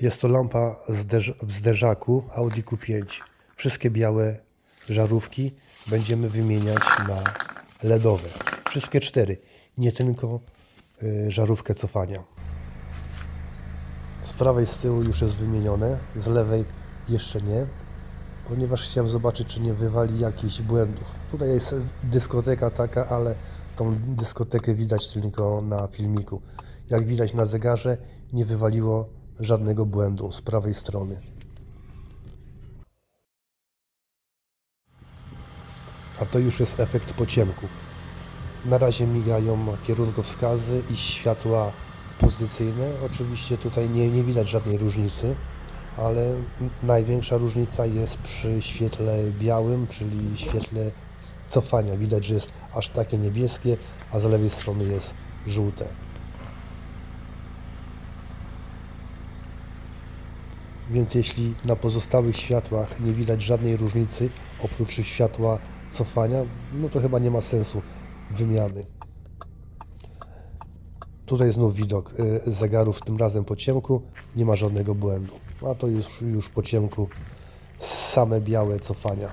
Jest to lampa w zderzaku Audi Q5. Wszystkie białe żarówki będziemy wymieniać na LEDowe. Wszystkie cztery, nie tylko y, żarówkę cofania. Z prawej z tyłu już jest wymienione, z lewej jeszcze nie, ponieważ chciałem zobaczyć, czy nie wywali jakichś błędów. Tutaj jest dyskoteka taka, ale tą dyskotekę widać tylko na filmiku. Jak widać na zegarze, nie wywaliło żadnego błędu z prawej strony. A to już jest efekt po ciemku. Na razie migają kierunkowskazy i światła pozycyjne. Oczywiście tutaj nie, nie widać żadnej różnicy, ale największa różnica jest przy świetle białym, czyli świetle cofania. Widać, że jest aż takie niebieskie, a z lewej strony jest żółte. Więc jeśli na pozostałych światłach nie widać żadnej różnicy oprócz światła cofania, no to chyba nie ma sensu wymiany. Tutaj znów widok y, zegarów, tym razem po ciemku, nie ma żadnego błędu. A to już, już po ciemku same białe cofania.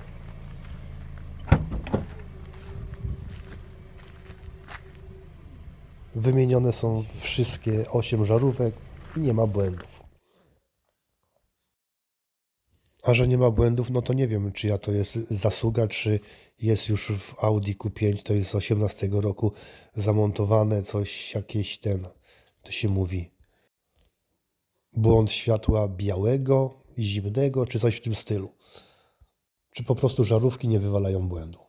Wymienione są wszystkie 8 żarówek i nie ma błędów. A że nie ma błędów, no to nie wiem, czyja to jest zasługa, czy jest już w Audi Q5, to jest z 18 roku zamontowane coś, jakieś ten, to się mówi, błąd światła białego, zimnego, czy coś w tym stylu. Czy po prostu żarówki nie wywalają błędu.